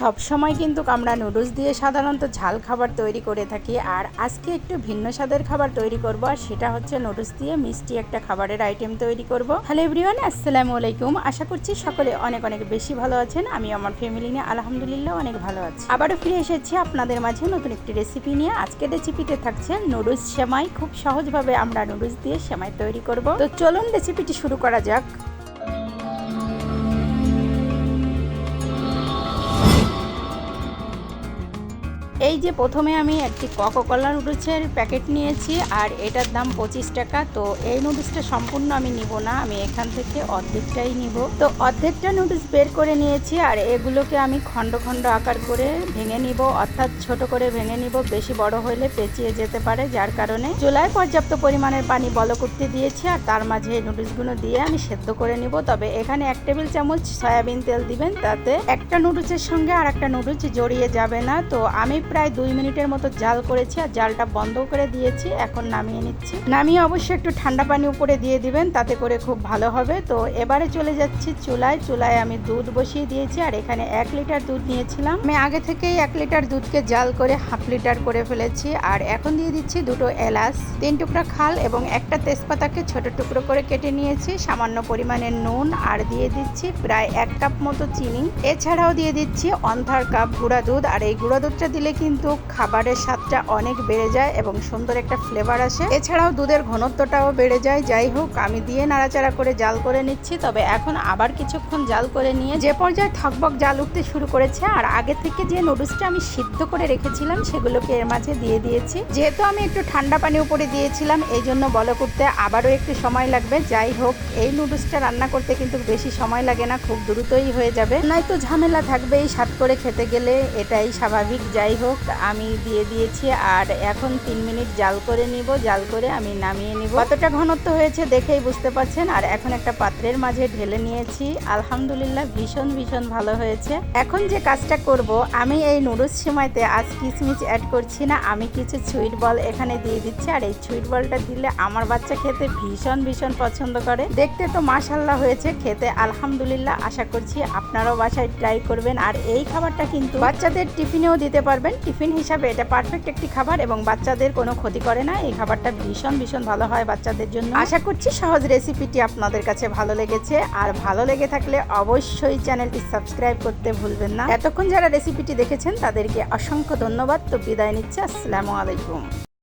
সব সময় কিন্তু আমরা নুডলস দিয়ে সাধারণত ঝাল খাবার তৈরি করে থাকি, আর আজকে একটু ভিন্ন স্বাদের খাবার তৈরি করব, আর সেটা হচ্ছে নুডলস দিয়ে মিষ্টি একটা খাবারের আইটেম তৈরি করব। হ্যালো এভরিওয়ান আসসালামু আলাইকুম। আশা করছি সকলে অনেক অনেক বেশি ভালো আছেন। আমি আমার ফ্যামিলি নিয়ে আলহামদুলিল্লাহ অনেক ভালো আছি। আবারও ফিরে এসেছি আপনাদের মাঝে নতুন একটি রেসিপি নিয়ে। আজকের রেসিপিতে থাকছে নুডলস সেমাই। খুব সহজভাবে আমরা নুডলস দিয়ে সেমাই তৈরি করব। তো চলুন রেসিপিটি শুরু করা যাক। এই যে প্রথমে আমি একটি কোকোকোলা নুডলসের প্যাকেট নিয়েছি, আর এটার দাম পঁচিশ টাকা। তো এই নুডলসটা সম্পূর্ণ আমি নিব না, আমি এখান থেকে অর্ধেকটাই নিব। তো অর্ধেকটা নুডলস বের করে নিয়েছি, আর এগুলোকে আমি খণ্ড খণ্ড আকার করে ভেঙে নিব, অর্থাৎ ছোট করে ভেঙে নিব, বেশি বড় হলে পেঁচিয়ে যেতে পারে, যার কারণে চুলায় পর্যাপ্ত পরিমাণের পানি বল করতে দিয়েছি, আর তার মাঝে এই নুডলসগুলো দিয়ে আমি সেদ্ধ করে নিব। তবে এখানে এক টেবিল চামচ সয়াবিন তেল দিবেন, তাতে একটা নুডলসের সঙ্গে আর একটা নুডলস জড়িয়ে যাবে না। তো আমি প্রায় দুই মিনিটের মতো জাল করেছি আর জালটা বন্ধ করে দিয়েছি, এখন নামিয়ে নিচ্ছি। নামিয়ে অবশ্যই একটু ঠান্ডা পানি উপরে দিয়ে দিবেন, তাতে করে খুব ভালো হবে। তো এবারে চলে যাচ্ছি চুলায়। চুলায় আমি দুধ বসিয়ে দিয়েছি আর এখানে এক লিটার দুধ নিয়েছিলাম। আমি আগে থেকেই এক লিটার দুধকে জাল করে হাফ লিটার করে ফেলেছি আর এখন দিয়ে দিচ্ছি দুটো এলাচ, তিন টুকরা খাল এবং একটা তেজপাতাকে ছোট টুকরো করে কেটে নিয়েছি, সামান্য পরিমাণে নুন আর দিয়ে দিচ্ছি প্রায় এক কাপ মতো চিনি। এছাড়াও দিয়ে দিচ্ছি অন্ধার কাপ গুঁড়া দুধ আর এই গুঁড়া দুধটা দিলে কিন্তু খাবারের স্বাদটা অনেক বেড়ে যায় এবং সুন্দর একটা ফ্লেভার আসে। এছাড়াও দুধের ঘনত্বটাও বেড়ে যায়। যাই হোক, আমি দিয়ে নাড়াচাড়া করে জাল করে নিচ্ছি। তবে এখন আবার কিছুক্ষণ জাল করে নিয়ে যে পর্যায়ে থকবক জাল উঠতে শুরু করেছে আর আগে থেকে যে নুডলসটা আমি সিদ্ধ করে রেখেছিলাম, সেগুলোকে এর মাঝে দিয়ে দিয়েছি। যেহেতু আমি একটু ঠান্ডা পানি উপরে দিয়েছিলাম, এই জন্য বল করতে আবারও একটু সময় লাগবে। যাই হোক, এই নুডলসটা রান্না করতে কিন্তু বেশি সময় লাগে না, খুব দ্রুতই হয়ে যাবে। নয়তো ঝামেলা থাকবেই, স্বাদ করে খেতে গেলে, এটাই স্বাভাবিক। যাই হোক আমি দিয়ে দিয়েছি আর এখন তিন মিনিট জাল করে নিব। জাল করে আমি নামিয়ে নিব। কতটা ঘনত্ব হয়েছে দেখেই বুঝতে পারছেন। আর এখন একটা পাত্রের মাঝে ঢেলে নিয়েছি। আলহামদুলিল্লাহ ভীষণ ভীষণ ভালো হয়েছে। এখন যে কাজটা করব, আমি এই নুডলস সময়তে আজ কিচমিচ অ্যাড করছি না। আমি কিছু সুইট বল এখানে দিয়ে দিচ্ছি। আর এই সুইট বলটা দিলে আমার বাচ্চা খেতে ভীষণ ভীষণ পছন্দ করে। দেখতে তো মাশাল্লাহ হয়েছে। খেতে আলহামদুলিল্লাহ আশা করছি আপনারাও বাসায় ট্রাই করবেন। আর এই খাবারটা কিন্তু বাচ্চাদের টিফিনেও দিতে পারবেন। টিফিন হিসাবে এটা পারফেক্ট একটি খাবার এবং বাচ্চাদের কোনো ক্ষতি করে না। এই খাবারটা ভীষণ ভীষণ ভালো হয় বাচ্চাদের জন্য। আশা করছি সহজ রেসিপিটি আপনাদের কাছে ভালো লেগেছে। আর ভালো লেগে থাকলে অবশ্যই চ্যানেলটি সাবস্ক্রাইব করতে ভুলবেন না। এতক্ষণ যারা রেসিপিটি দেখেছেন, তাদেরকে অসংখ্য ধন্যবাদ। তো বিদায় নিচ্ছে। আসসালামু আলাইকুম।